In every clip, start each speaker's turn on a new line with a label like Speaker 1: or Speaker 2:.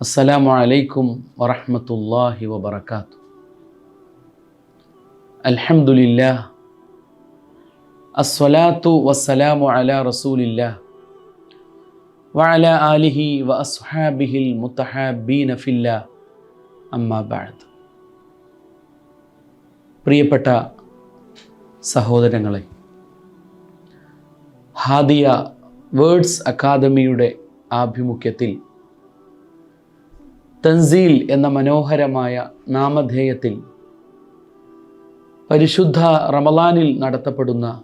Speaker 1: അസ്സലാമു അലൈക്കും വറഹമത്തല്ലാഹി വബർക്കാത്തു അൽഹംദുലില്ലാ അസ്വലാത്തു വസ്സലാമു അല റസൂലില്ലാ വഅല ആലിഹി വ അസ്ഹാബിഹിൽ മുത്തഹാബീന അമ്മാ ബാദ് പ്രിയപ്പെട്ട സഹോദരങ്ങളെ ഹാദിയ വേർഡ്സ് അക്കാദമിയുടെ ആഭിമുഖ്യത്തിൽ തൻസീൽ എന്ന മനോഹരമായ നാമധേയത്തിൽ പരിശുദ്ധ റമലാനിൽ നടത്തപ്പെടുന്ന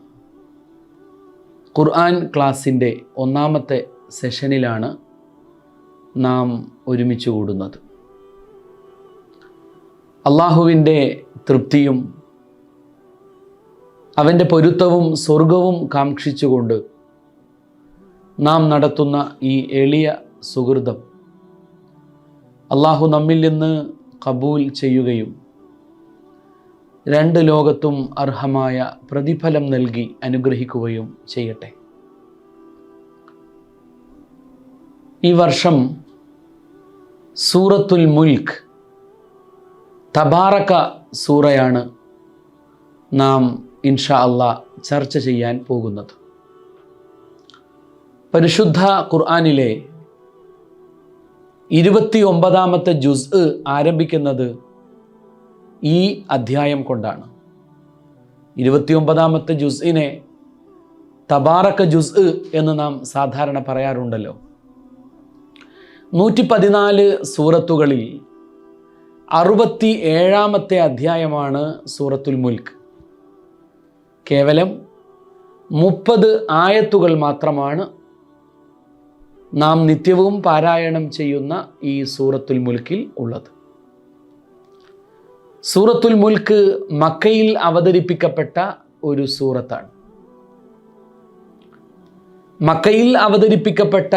Speaker 1: ഖുർആൻ ക്ലാസിന്റെ ഒന്നാമത്തെ സെഷനിലാണ് നാം ഒരുമിച്ച് കൂടുന്നത്. അള്ളാഹുവിന്റെ തൃപ്തിയും അവന്റെ പൊരുത്തവും സ്വർഗവും കാക്ഷിച്ചുകൊണ്ട് നാം നടത്തുന്ന ഈ എളിയ സുഹൃതം അള്ളാഹു നമ്മിൽ നിന്ന് കബൂൽ ചെയ്യുകയും രണ്ട് ലോകത്തും അർഹമായ പ്രതിഫലം നൽകി അനുഗ്രഹിക്കുകയും ചെയ്യട്ടെ. ഈ വർഷം സൂറത്തുൽ മുൽക്ക് തബാറക്ക സൂറയാണ് നാം ഇൻഷാ അള്ളാ ചർച്ച ചെയ്യാൻ പോകുന്നത്. പരിശുദ്ധ ഖുർആാനിലെ ഇരുപത്തി ഒമ്പതാമത്തെ ജുസ് ആരംഭിക്കുന്നത് ഈ അധ്യായം കൊണ്ടാണ്. ഇരുപത്തിയൊമ്പതാമത്തെ ജുസ്ഇനെ തബാറക്ക ജുസ് എന്ന് നാം സാധാരണ പറയാറുണ്ടല്ലോ. നൂറ്റി പതിനാല് സൂറത്തുകളിൽ അറുപത്തി ഏഴാമത്തെ അധ്യായമാണ് സൂറത്തുൽ മുൽക്ക്. കേവലം മുപ്പത് ആയത്തുകൾ മാത്രമാണ് നാം നിത്യവും പാരായണം ചെയ്യുന്ന ഈ സൂറത്തുൽ മുൽക്കിൽ ഉള്ളത്. സൂറത്തുൽ മുൽക്ക് മക്കയിൽ അവതരിപ്പിക്കപ്പെട്ട ഒരു സൂറത്താണ്. മക്കയിൽ അവതരിപ്പിക്കപ്പെട്ട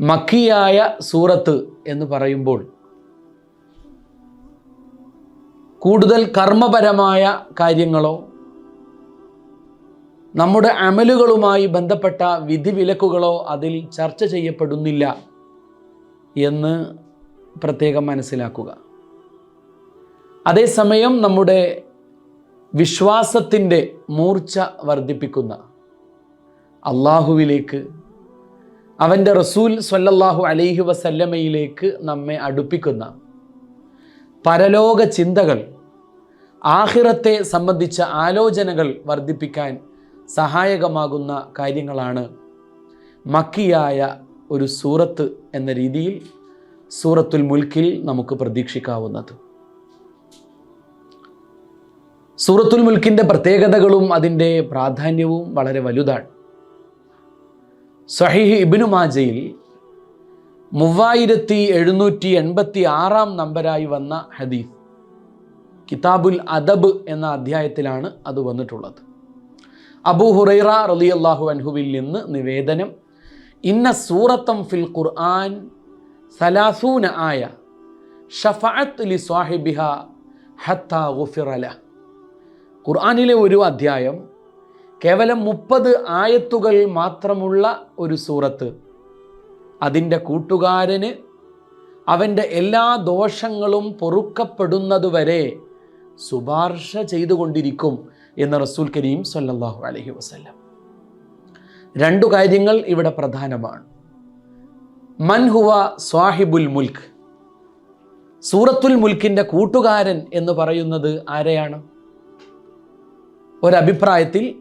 Speaker 1: മക്കിയായ സൂറത്ത് എന്ന് പറയുമ്പോൾ കൂടുതൽ കർമ്മപരമായ കാര്യങ്ങളോ നമ്മുടെ അമലുകളുമായി ബന്ധപ്പെട്ട വിധിവിലക്കുകളോ അതിൽ ചർച്ച ചെയ്യപ്പെടുന്നില്ല എന്ന് പ്രത്യേകം മനസ്സിലാക്കുക. അതേസമയം നമ്മുടെ വിശ്വാസത്തിന്റെ മൂർച്ച വർദ്ധിപ്പിക്കുന്ന അള്ളാഹുവിലേക്ക് അവന്റെ റസൂൽ സ്വല്ലല്ലാഹു അലൈഹി വസല്ലമയിലേക്ക് നമ്മെ അടുപ്പിക്കുന്ന പരലോക ചിന്തകൾ ആഹിറത്തെ സംബന്ധിച്ച ആലോചനകൾ വർദ്ധിപ്പിക്കാൻ സഹായകമാകുന്ന കാര്യങ്ങളാണ് മക്കിയായ ഒരു സൂറത്ത് എന്ന രീതിയിൽ സൂറത്തുൽ മുൽക്കിൽ നമുക്ക് പ്രതീക്ഷിക്കാവുന്നത്. സൂറത്തുൽ മുൽക്കിന്റെ പ്രത്യേകതകളും അതിന്റെ പ്രാധാന്യവും വളരെ വലുതാണ്. സഹിഹ് ഇബിനു മാജയിൽ മൂവായിരത്തി എഴുന്നൂറ്റി എൺപത്തി ആറാം നമ്പരായി വന്ന ഹദീഫ് കിതാബുൽ അദബ് എന്ന അധ്യായത്തിലാണ് അത് വന്നിട്ടുള്ളത്. അബൂ ഹുറൈറ റലി അള്ളാഹു അൻഹുവിൽ നിന്ന് നിവേദനം. ഇന്ന സൂറത്തം ഫിൽ ഖുർആൻ സലാസൂന ആയ ഷഫഅത്ത് ലി സ്വാഹിബിഹ ഹത്ത ഗുഫിറല ഖുർആാനിലെ ഒരു അധ്യായം കേവലം മുപ്പത് ആയത്തുകൾ മാത്രമുള്ള ഒരു സൂറത്ത്. അതിന്റെ കൂട്ടുകാരന് അവന്റെ എല്ലാ ദോഷങ്ങളും പൊറുക്കപ്പെടുന്നതുവരെ ശുപാർശ ചെയ്തുകൊണ്ടിരിക്കും. എന്ന് റസൂൽ കരീം സല്ലല്ലാഹു അലഹി വസല്ലം. രണ്ടു കാര്യങ്ങൾ ഇവിടെ പ്രധാനമാണ്. മൻഹുവ സ്വാഹിബുൽ മുൽക്ക് സൂറത്തുൽ മുൽക്കിന്റെ കൂട്ടുകാരൻ എന്ന് പറയുന്നത് ആരെയാണ്? ഒരഭിപ്രായത്തിൽ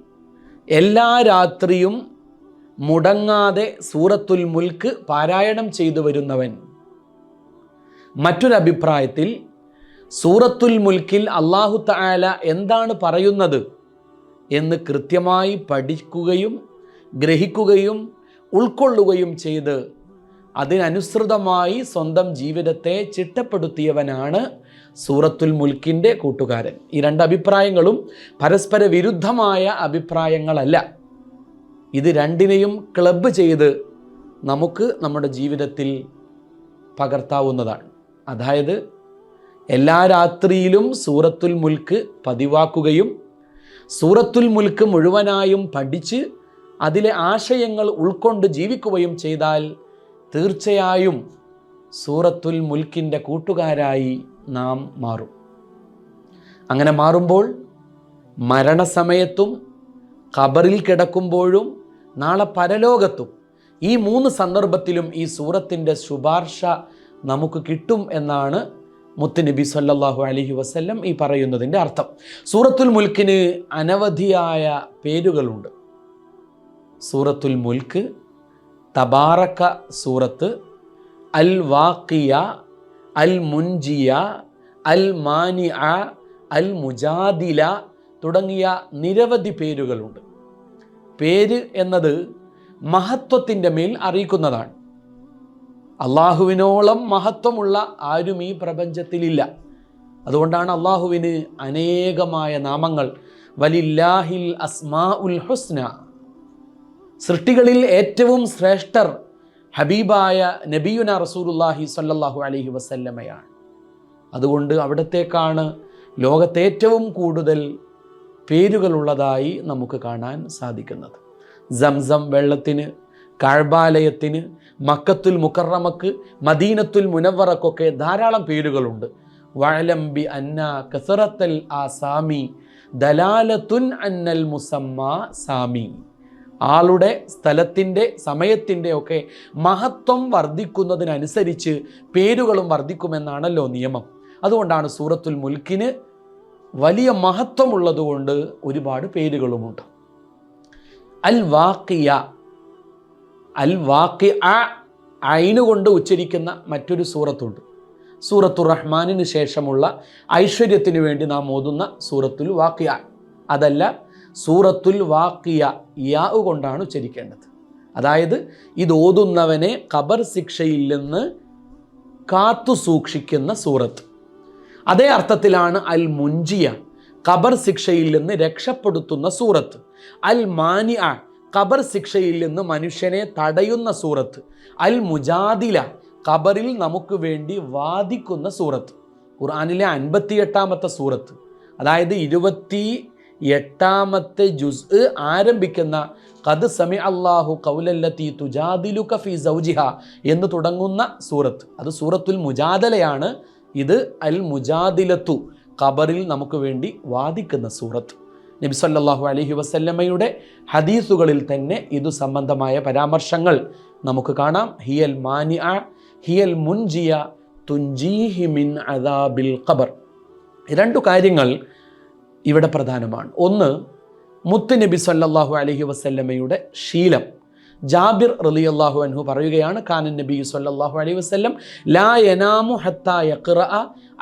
Speaker 1: എല്ലാ രാത്രിയും മുടങ്ങാതെ സൂറത്തുൽ മുൽക്ക് പാരായണം ചെയ്തു വരുന്നവൻ. മറ്റൊരഭിപ്രായത്തിൽ സൂറത്തുൽ മുൽക്കിൽ അള്ളാഹു താല എന്താണ് പറയുന്നത് എന്ന് കൃത്യമായി പഠിക്കുകയും ഗ്രഹിക്കുകയും ഉൾക്കൊള്ളുകയും ചെയ്ത് അതിനനുസൃതമായി സ്വന്തം ജീവിതത്തെ ചിട്ടപ്പെടുത്തിയവനാണ് സൂറത്തുൽ മുൽക്കിന്റെ കൂട്ടുകാരൻ. ഈ രണ്ട് അഭിപ്രായങ്ങളും പരസ്പര വിരുദ്ധമായ അഭിപ്രായങ്ങളല്ല. ഇത് രണ്ടിനെയും ക്ലബ്ബ് ചെയ്ത് നമുക്ക് നമ്മുടെ ജീവിതത്തിൽ പകർത്താവുന്നതാണ്. അതായത് എല്ലാ രാത്രിയിലും സൂറത്തുൽ മുൽക്ക് പതിവാക്കുകയും സൂറത്തുൽ മുൽക്ക് മുഴുവനായും പഠിച്ച് അതിലെ ആശയങ്ങൾ ഉൾക്കൊണ്ട് ജീവിക്കുകയും ചെയ്താൽ തീർച്ചയായും സൂറത്തുൽ മുൽക്കിന്റെ കൂട്ടുകാരായി നാം മാറും. അങ്ങനെ മാറുമ്പോൾ മരണസമയത്തും ഖബറിൽ കിടക്കുമ്പോഴും നാളെ പരലോകത്തും ഈ മൂന്ന് സന്ദർഭത്തിലും ഈ സൂറത്തിന്റെ ശുപാർശ നമുക്ക് കിട്ടും എന്നാണ് മുത്തുനബി സല്ലാഹു അലഹി വസ്ല്ലം ഈ പറയുന്നതിന്റെ അർത്ഥം. സൂറത്തുൽ മുൽക്കിന് അനവധിയായ പേരുകളുണ്ട്. സൂറത്തുൽ മുൽക്ക് തബാറക്ക സൂറത്ത് അൽ വാക്കിയ അൽ മുൻജിയ അൽ മാനിഅ അൽ മുജാദില തുടങ്ങിയ നിരവധി പേരുകളുണ്ട്. പേര് എന്നത് മഹത്വത്തിന്റെ മേൽ അറിയിക്കുന്നതാണ്. അള്ളാഹുവിനോളം മഹത്വമുള്ള ആരും ഈ പ്രപഞ്ചത്തിലില്ല. അതുകൊണ്ടാണ് അള്ളാഹുവിന് അനേകമായ നാമങ്ങൾ. വലില്ലാഹിൽ അസ്മാ ഉൽ ഹുസ്ന. സൃഷ്ടികളിൽ ഏറ്റവും ശ്രേഷ്ഠർ ഹബീബായ നബിയുന റസൂലുല്ലാഹി സല്ലാഹു അലഹി വസല്ലമയാണ്. അതുകൊണ്ട് അവിടത്തേക്കാണ് ലോകത്തെ ഏറ്റവും കൂടുതൽ പേരുകളുള്ളതായി നമുക്ക് കാണാൻ സാധിക്കുന്നത്. സംസം വെള്ളത്തിന് കാഴ്ബാലയത്തിന് മക്കത്തുൽ മുക്കറമക്ക് മദീനത്തുൽ മുനവറക്കൊക്കെ ധാരാളം പേരുകളുണ്ട്. വഴലംബി അന്ന കസറത്തൽ ആ സാമി ദലാലത്തുൻ അന്നൽ മുസമ്മ സാമി. ആളുടെ സ്ഥലത്തിന്റെ സമയത്തിന്റെ ഒക്കെ മഹത്വം വർദ്ധിക്കുന്നതിനനുസരിച്ച് പേരുകളും വർദ്ധിക്കുമെന്നാണല്ലോ നിയമം. അതുകൊണ്ടാണ് സൂറത്തുൽ മുൽക്കിന് വലിയ മഹത്വമുള്ളതുകൊണ്ട് ഒരുപാട് പേരുകളുമുണ്ട്. അൽ വാക്കിയ അൽ വാക്കി ആ ഉച്ചരിക്കുന്ന മറ്റൊരു സൂറത്തുണ്ട്. സൂറത്തു റഹ്മാനിന് ശേഷമുള്ള ഐശ്വര്യത്തിന് വേണ്ടി നാം ഓതുന്ന സൂറത്തുൽ വാക്കിയ അതല്ല സൂറത്തുൽ വാക്കിയ യാ കൊണ്ടാണ് ഉച്ചരിക്കേണ്ടത്. അതായത് ഇത് ഓതുന്നവനെ ഖബർ ശിക്ഷയിൽ നിന്ന് കാത്തു സൂക്ഷിക്കുന്ന സൂറത്ത്. അതേ അർത്ഥത്തിലാണ് അൽ മുഞ്ചിയ ഖബർ ശിക്ഷയിൽ നിന്ന് രക്ഷപ്പെടുത്തുന്ന സൂറത്ത്. അൽ മാനിഅ ഖബർ ശിക്ഷയിൽ നിന്ന് മനുഷ്യനെ തടയുന്ന സൂറത്ത്. അൽ മുജാദില ഖബറിൽ നമുക്ക് വേണ്ടി വാദിക്കുന്ന സൂറത്ത്. ഖുർആാനിലെ അൻപത്തിയെട്ടാമത്തെ സൂറത്ത്. അതായത് ഇരുപത്തി എട്ടാമത്തെ ജുസ് ആരംഭിക്കുന്ന കത് സമി അള്ളാഹു കൗലല്ലത്തി തുജാദിലു കഫി സൗജിഹ എന്ന് തുടങ്ങുന്ന സൂറത്ത്. അത് സൂറത്തുൽ മുജാദലയാണ്. ഇത് അൽ മുജാദിലത്തു ഖബറിൽ നമുക്ക് വേണ്ടി വാദിക്കുന്ന സൂറത്ത്. നബി സല്ലല്ലാഹു അലൈഹി വസല്ലമയുടെ ഹദീസുകളിൽ തന്നെ ഇതു സംബന്ധമായ പരാമർശങ്ങൾ നമുക്ക് കാണാം. ഹിയൽ മാനിഅ ഹിയൽ മുൻജിയ തുഞ്ചീഹി മിൻ അദാബിൽ ഖബർ. രണ്ടു കാര്യങ്ങൾ ഇവിടെ പ്രധാനമാണ്. ഒന്ന് മുത്ത് നബി സല്ലാഹു അലഹി വസല്ലമ്മയുടെ ശീലം. ജാബിർ റളിയല്ലാഹു അൻഹു പറയുകയാണ് കാനൻ നബി സല്ലല്ലാഹു അലൈഹി വസ്ലം ലാ യനാമു ഹത്താ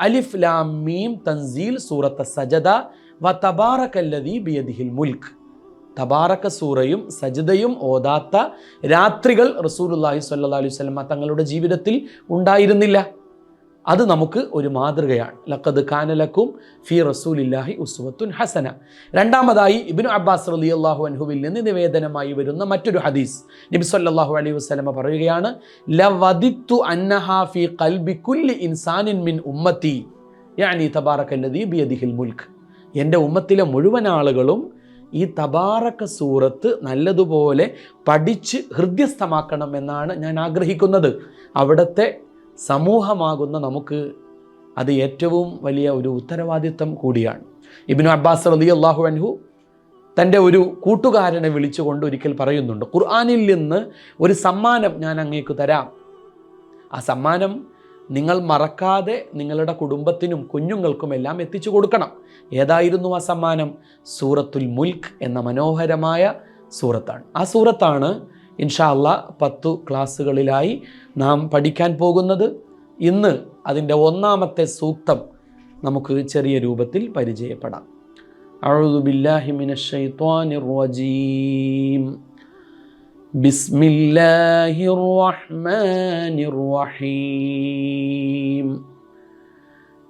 Speaker 1: അലിഫ് ലാം മീം തൻസീൽ സൂറത്ത് സജദ മുൽക്ക് തബാറക്ക സൂറയും സജിതയും ഓതാത്ത രാത്രികൾ റസൂലുള്ളാഹി സ്വല്ലല്ലാഹു അലൈഹി സ്വലമ തങ്ങളുടെ ജീവിതത്തിൽ ഉണ്ടായിരുന്നില്ല. അത് നമുക്ക് ഒരു മാതൃകയാണ്. ലക്കത് കാനലക്കും ഫി റസൂലില്ലാഹി ഉസ്വത്തുൻ ഹസന. രണ്ടാമതായി ഇബ്നു അബ്ബാസ് റളിയല്ലാഹു അൻഹുവിൽ നിന്ന് നിവേദനമായി വരുന്ന മറ്റൊരു ഹദീസ് നബി സല്ലാഹു അലൈഹി വസ്ലമ പറയുകയാണ് ലവദിത്തു അന്നഹാ ഫി കൽബി കുല്ലി ഇൻസാനിൻ മിൻ ഉമ്മത്തി. യാനി തബാറക്കല്ലദീ ബിയദിഹിൽ മുൽക്ക് എന്റെ ഉമ്മത്തിലെ മുഴുവൻ ആളുകളും ഈ തബാറക്ക സൂറത്ത് നല്ലതുപോലെ പഠിച്ച് ഹൃദ്യസ്ഥമാക്കണം എന്നാണ് ഞാൻ ആഗ്രഹിക്കുന്നത്. അവിടുത്തെ സമൂഹമാകുന്ന നമുക്ക് അത് ഏറ്റവും വലിയ ഒരു ഉത്തരവാദിത്തം കൂടിയാണ്. ഇബിനു അബ്ബാസ് അലി അള്ളാഹു അൻഹു തന്റെ ഒരു കൂട്ടുകാരനെ വിളിച്ചുകൊണ്ട് ഒരിക്കൽ പറയുന്നുണ്ട് ഖുർആാനിൽ നിന്ന് ഒരു സമ്മാനം ഞാൻ അങ്ങേക്ക് തരാം. ആ സമ്മാനം നിങ്ങൾ മറക്കാതെ നിങ്ങളുടെ കുടുംബത്തിനും കുഞ്ഞുങ്ങൾക്കും എല്ലാം എത്തിച്ചു കൊടുക്കണം. ഏതായിരുന്നു ആ സമ്മാനം? സൂറത്തുൽ മുൽക്ക് എന്ന മനോഹരമായ സൂറത്താണ്. ആ സൂറത്താണ് ഇൻഷാല്ല പത്തു ക്ലാസ്സുകളിലായി നാം പഠിക്കാൻ പോകുന്നത്. ഇന്ന് അതിന്റെ ഒന്നാമത്തെ സൂക്തം നമുക്ക് ചെറിയ രൂപത്തിൽ പരിചയപ്പെടാം. അഴുദുബില്ലാഹിമിൻ بسم الله الرحمن الرحيم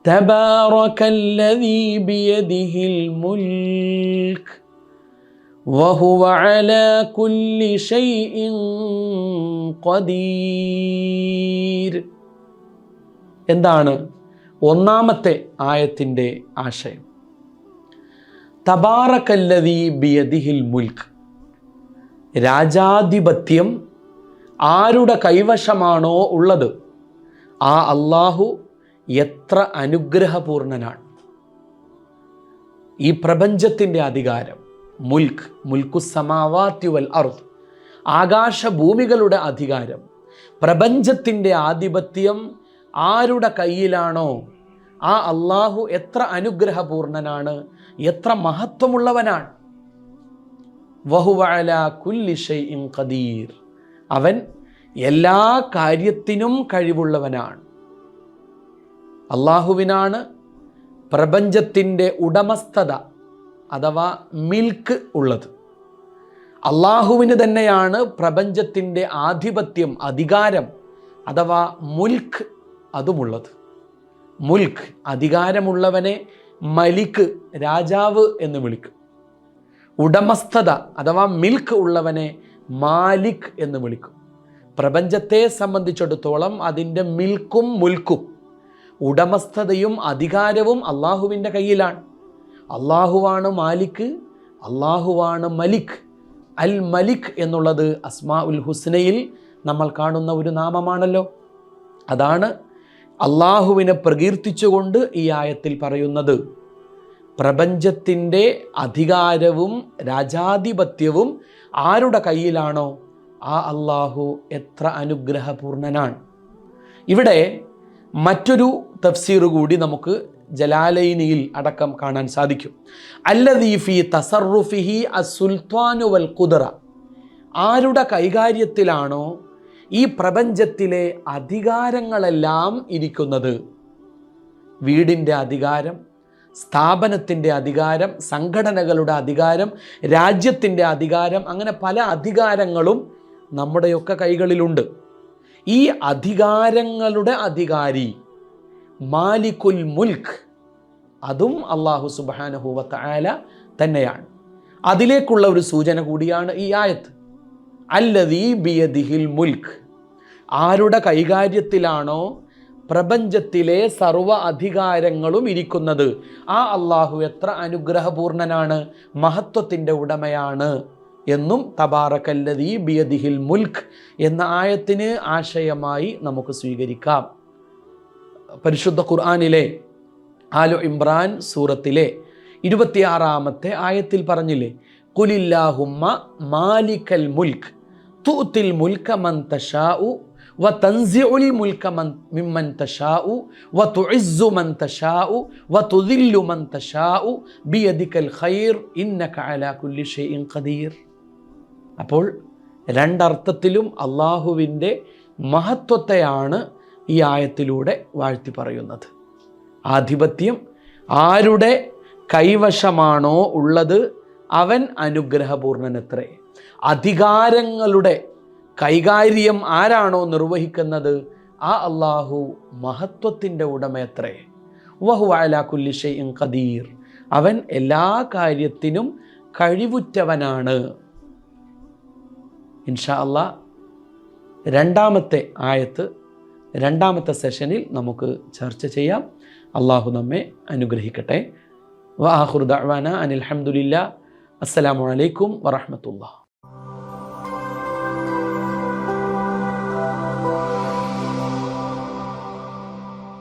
Speaker 1: تبارك الذي بيده الملك وهو على كل شيء قدير എന്താണ് ഒന്നാമത്തെ ആയത്തിൻ്റെ ആശയം തബാറക്കല്ലതി ബിയദിഹിൽ മുൽക്ക് രാജാധിപത്യം ആരുടെ കൈവശമാണോ ഉള്ളത്? ആ അള്ളാഹു എത്ര അനുഗ്രഹപൂർണനാണ്. ഈ പ്രപഞ്ചത്തിന്റെ അധികാരം മുൽക്ക് മുൽക്കു സമാവാത്യുവൽ അർദ് ആകാശഭൂമികളുടെ അധികാരം പ്രപഞ്ചത്തിന്റെ ആധിപത്യം ആരുടെ കയ്യിലാണോ? ആ അള്ളാഹു എത്ര അനുഗ്രഹപൂർണനാണ് എത്ര മഹത്വമുള്ളവനാണ്. വഹുവല ഖദീർ. അവൻ എല്ലാ കാര്യത്തിനും കഴിവുള്ളവനാണ്. അള്ളാഹുവിനാണ് പ്രപഞ്ചത്തിന്റെ ഉടമസ്ഥത അഥവാ മിൽക്ക് ഉള്ളത്. അള്ളാഹുവിന് തന്നെയാണ് പ്രപഞ്ചത്തിന്റെ ആധിപത്യം അധികാരം അഥവാ മുൽക്ക് അതുമുള്ളത്. മുൽക്ക് അധികാരമുള്ളവനെ മലിക്ക് രാജാവ് എന്ന് വിളിക്കും. ഉടമസ്ഥത അഥവാ മിൽക്ക് ഉള്ളവനെ മാലിക് എന്ന് വിളിക്കും. പ്രപഞ്ചത്തെ സംബന്ധിച്ചിടത്തോളം അതിന്റെ മിൽക്കും മുൽക്കും ഉടമസ്ഥതയും അധികാരവും അള്ളാഹുവിന്റെ കയ്യിലാണ്. അള്ളാഹുവാണ് മാലിക് അള്ളാഹുവാണ് മലിക്. അൽ മലിക് എന്നുള്ളത് അസ്മാ ഉൽ ഹുസ്നയിൽ നമ്മൾ കാണുന്ന ഒരു നാമമാണല്ലോ. അതാണ് അള്ളാഹുവിനെ പ്രകീർത്തിച്ചുകൊണ്ട് ഈ ആയത്തിൽ പറയുന്നത്. പ്രപഞ്ചത്തിന്റെ അധികാരവും രാജാധിപത്യവും ആരുടെ കയ്യിലാണോ? ആ അള്ളാഹു എത്ര അനുഗ്രഹപൂർണനാണ്. ഇവിടെ മറ്റൊരു തഫ്സീർ കൂടി നമുക്ക് ജലാലൈനിയിൽ അടക്കം കാണാൻ സാധിക്കും. അല്ലദീഫി തസറുഫിഹി അസുൽത്താനു വൽ കുതറ ആരുടെ കൈകാര്യത്തിലാണോ ഈ പ്രപഞ്ചത്തിലെ അധികാരങ്ങളെല്ലാം ഇരിക്കുന്നത്? വീടിന്റെ അധികാരം സ്ഥാപനത്തിന്റെ അധികാരം സംഘടനകളുടെ അധികാരം രാജ്യത്തിന്റെ അധികാരം അങ്ങനെ പല അധികാരങ്ങളും നമ്മുടെയൊക്കെ കൈകളിലുണ്ട്. ഈ അധികാരങ്ങളുടെ അധികാരി മാലിക്കുൽ മുൽക്ക് അതും അള്ളാഹു സുബാനഹുവത്ത് ആല തന്നെയാണ്. അതിലേക്കുള്ള ഒരു സൂചന കൂടിയാണ് ഈ ആയത്ത്. അല്ലതീ ബിയദിഹിൽ മുൽക്ക് ആരുടെ കൈകാര്യത്തിലാണോ പ്രപഞ്ചത്തിലെ സർവ അധികാരങ്ങളും ഇരിക്കുന്നത്. ആ അള്ളാഹു എത്ര അനുഗ്രഹപൂർണനാണ് മഹത്വത്തിന്റെ ഉടമയാണ് എന്നും തബാറക്കല്ലതി ബിയദിഹിൽ മുൽഖ് എന്ന ആയത്തിന് ആശയമായി നമുക്ക് സ്വീകരിക്കാം. പരിശുദ്ധ ഖുർആാനിലെ ആലു ഇമ്രാൻ സൂറത്തിലെ ഇരുപത്തിയാറാമത്തെ ആയത്തിൽ പറഞ്ഞില്ലേ കുലില്ലാഹുമ്മ മാലിക്കൽ മുൽഖ് തൂത്തിൽ മുൽക്ക മൻ وتنزع الملك من ممن تشاء وتعز من تشاء وتذل من تشاء بيدك الخير إنك على كل شيء قدير അപ്പോൾ രണ്ടർത്ഥത്തിലും അള്ളാഹുവിൻ്റെ മഹത്വത്തെയാണ് ഈ ആയത്തിലൂടെ വാഴ്ത്തി പറയുന്നത് ആധിപത്യം ആരുടെ കൈവശമാണോ ഉള്ളത് അവൻ അനുഗ്രഹപൂർണനത്രേ അധികാരങ്ങളുടെ കൈകാര്യം ആരാണോ നിർവഹിക്കുന്നത്? ആ അള്ളാഹു മഹത്വത്തിന്റെ ഉടമയത്രേ. വഹു അലാ കുല്ലിഷയും ഖദീർ. അവൻ എല്ലാ കാര്യത്തിനും കഴിവുറ്റവനാണ്. ഇൻഷാ അള്ളാ രണ്ടാമത്തെ ആയത്ത് രണ്ടാമത്തെ സെഷനിൽ നമുക്ക് ചർച്ച ചെയ്യാം. അള്ളാഹു നമ്മെ അനുഗ്രഹിക്കട്ടെ. വാഹുർദാന അനിൽഹമുല്ല അസ്സലാമലൈക്കും വറഹമത്തുള്ള.